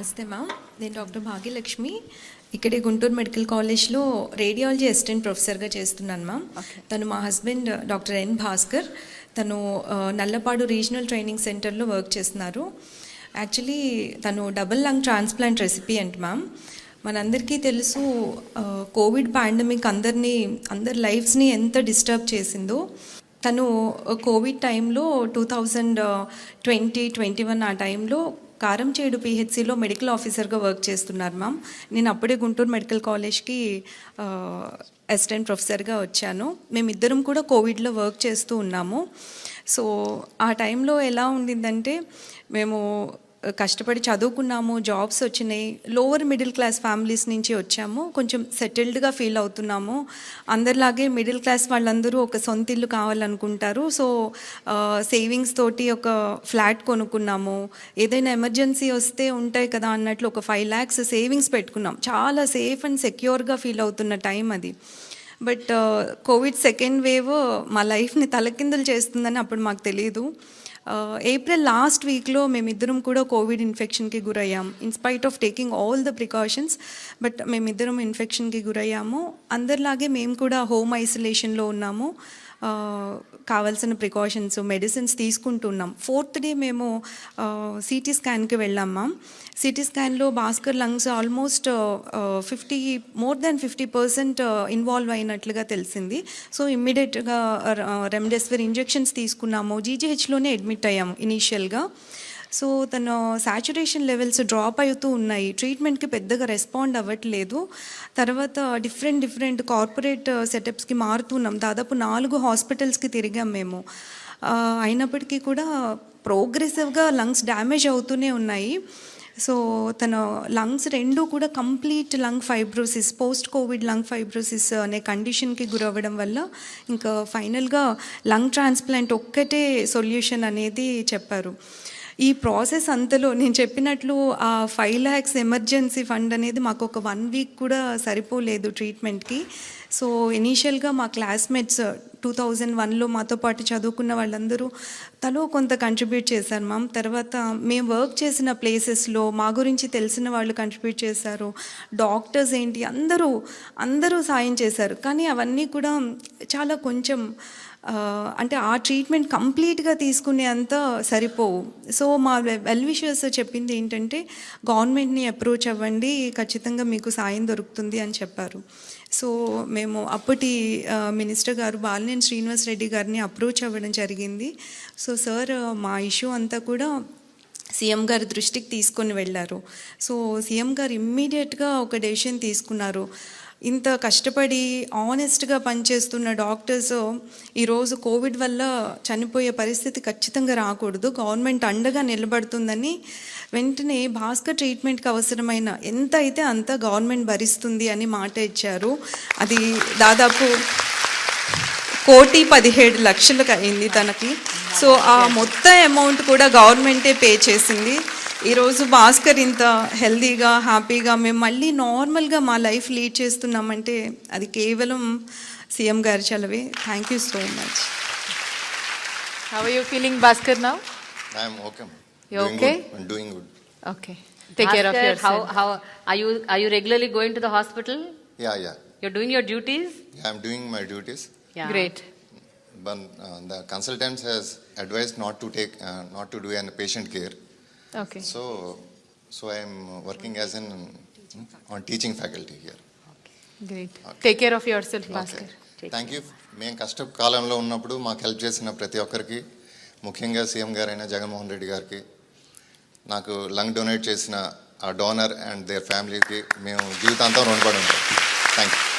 నమస్తే మ్యామ్ నేను డాక్టర్ భాగ్యలక్ష్మి. ఇక్కడే గుంటూరు మెడికల్ కాలేజ్లో రేడియాలజీ అసిస్టెంట్ ప్రొఫెసర్గా చేస్తున్నాను మ్యామ్ తను మా హస్బెండ్ డాక్టర్ ఎన్ భాస్కర్. తను ఆ, నల్లపాడు రీజనల్ ట్రైనింగ్ సెంటర్లో వర్క్ చేస్తున్నారు. యాక్చువల్లీ తను డబుల్ లంగ్ ట్రాన్స్ప్లాంట్ రెసిపీ అంట మ్యామ్ మనందరికీ తెలుసు కోవిడ్ పాండమిక్ అందరినీ అందరి లైఫ్స్ని ఎంత డిస్టర్బ్ చేసిందో. తను కోవిడ్ టైంలో two thousand twenty twenty one ఆ టైంలో కారంచేడు పిహెచ్సిలో మెడికల్ ఆఫీసర్గా వర్క్ చేస్తున్నారు మ్యామ్ నేను అప్పుడే గుంటూరు మెడికల్ కాలేజ్కి అసిస్టెంట్ ప్రొఫెసర్గా వచ్చాను. మేమిద్దరం కూడా కోవిడ్లో వర్క్ చేస్తూ ఉన్నాము. సో ఆ టైంలో ఎలా ఉండిందంటే మేము కష్టపడి చదువుకున్నాము జాబ్స్ వచ్చినాయి. లోవర్ మిడిల్ క్లాస్ ఫ్యామిలీస్ నుంచి వచ్చాము. కొంచెం సెటిల్డ్గా ఫీల్ అవుతున్నాము. అందరిలాగే మిడిల్ క్లాస్ వాళ్ళందరూ ఒక సొంత ఇల్లు కావాలనుకుంటారు. సో సేవింగ్స్ తోటి ఒక ఫ్లాట్ కొనుక్కున్నాము. ఏదైనా ఎమర్జెన్సీ వస్తే ఉంటాయి కదా అన్నట్లు ఒక ఫైవ్ ల్యాక్స్ సేవింగ్స్ పెట్టుకున్నాం. చాలా సేఫ్ అండ్ సెక్యూర్గా ఫీల్ అవుతున్న టైం అది. బట్ కోవిడ్ సెకండ్ వేవ్ మా లైఫ్ని తలకిందులు చేస్తుందని అప్పుడు మాకు తెలియదు ఏప్రిల్ లాస్ట్ వీక్లో మేమిద్దరం కూడా కోవిడ్ ఇన్ఫెక్షన్కి గురయ్యాం. In spite of taking all the precautions but మేమిద్దరం ఇన్ఫెక్షన్కి గురయ్యాము. అందరిలాగే మేము కూడా హోమ్ ఐసోలేషన్లో ఉన్నాము. కావాల్సిన ప్రికాషన్స్ మెడిసిన్స్ తీసుకుంటున్నాం. ఫోర్త్ డే మేము సిటీ స్కాన్కి వెళ్ళాం ma'am CT స్కాన్లో Bhaskar lungs almost fifty more than fifty percent involve అయినట్లుగా తెలిసింది. సో ఇమ్మీడియట్గా రెమ్డెసివిర్ ఇంజెక్షన్స్ తీసుకున్నాము. జీజీహెచ్లోనే అడ్మిట్ అయ్యాము ఇనీషియల్గా సో తను సాచురేషన్ లెవెల్స్ డ్రాప్ అవుతూ ఉన్నాయి. ట్రీట్మెంట్కి పెద్దగా రెస్పాండ్ అవ్వట్లేదు. తర్వాత డిఫరెంట్ డిఫరెంట్ కార్పొరేట్ సెటప్స్కి మారుతున్నాం. దాదాపు నాలుగు హాస్పిటల్స్కి తిరిగాం మేము. అయినప్పటికీ కూడా ప్రోగ్రెసివ్గా లంగ్స్ డ్యామేజ్ అవుతూనే ఉన్నాయి. సో తన లంగ్స్ రెండు కూడా complete lung fibrosis post Covid lung fibrosis అనే కండిషన్కి గురవ్వడం వల్ల ఇంకా ఫైనల్గా లంగ్ ట్రాన్స్ప్లాంట్ ఒక్కటే సొల్యూషన్ అనేది చెప్పారు. ఈ ప్రాసెస్ అంతలో నేను చెప్పినట్లు ఆ ఫైవ్ ల్యాక్స్ ఎమర్జెన్సీ ఫండ్ అనేది మాకు ఒక వన్ వీక్ కూడా సరిపోలేదు ట్రీట్మెంట్కి. సో ఇనీషియల్గా మా క్లాస్మేట్స్ టూ థౌజండ్ వన్లో మాతో పాటు చదువుకున్న వాళ్ళందరూ తలో కొంత కంట్రిబ్యూట్ చేశారు మ్యామ్. తర్వాత మేము వర్క్ చేసిన ప్లేసెస్లో మా గురించి తెలిసిన వాళ్ళు కంట్రిబ్యూట్ చేశారు. డాక్టర్స్ ఏంటి అందరూ అందరూ సాయం చేశారు. కానీ అవన్నీ కూడా చాలా కొంచెం అంటే ఆ ట్రీట్మెంట్ కంప్లీట్గా తీసుకునే అంత సరిపోవు. సో మా వెల్ విషర్స్ చెప్పింది ఏంటంటే గవర్నమెంట్ని అప్రోచ్ అవ్వండి ఖచ్చితంగా మీకు సాయం దొరుకుతుంది అని చెప్పారు. సో మేము అప్పటి మినిస్టర్ గారు బాలినేని శ్రీనివాస్ రెడ్డి గారిని అప్రోచ్ అవ్వడం జరిగింది. సో సార్ మా ఇష్యూ అంతా కూడా సీఎం గారి దృష్టికి తీసుకొని వెళ్ళారు. సో సీఎం గారు ఇమ్మీడియట్గా ఒక డెసిషన్ తీసుకున్నారు. ఇంత కష్టపడి ఆనెస్ట్గా పనిచేస్తున్న డాక్టర్స్ ఈరోజు కోవిడ్ వల్ల చనిపోయే పరిస్థితి ఖచ్చితంగా రాకూడదు. గవర్నమెంట్ అండగా నిలబడుతుందని వెంటనే భాస్కర్ ట్రీట్మెంట్కి అవసరమైన ఎంత అయితే అంత గవర్నమెంట్ భరిస్తుంది అని మాట ఇచ్చారు. అది దాదాపు కోటి పదిహేడు లక్షలకు అయింది తనకి. సో ఆ మొత్తం అమౌంట్ కూడా గవర్నమెంటే పే చేసింది. ఈరోజు భాస్కర్ ఇంత హెల్దీగా హ్యాపీగా మేము మళ్ళీ నార్మల్గా మా లైఫ్ లీడ్ చేస్తున్నామంటే అది కేవలం సీఎం గారి చలవే. Thank you so much how you feeling Bhaskar now okay okay doing okay take hospital ya ya your duties duties ya great but advice not to care Okay. So, so I am working as an on teaching faculty here. Great. Take care of yourself, Bhaskar. Thank you మేము కష్ట కాలంలో ఉన్నప్పుడు మాకు help చేసిన ప్రతి ఒక్కరికి ముఖ్యంగా CM గారైన జగన్మోహన్ రెడ్డి గారికి నాకు లంగ్ డొనేట్ చేసిన ఆ డోనర్ అండ్ దేర్ ఫ్యామిలీకి మేము జీవితాంతం రుణపడి ఉంటాం థ్యాంక్ యూ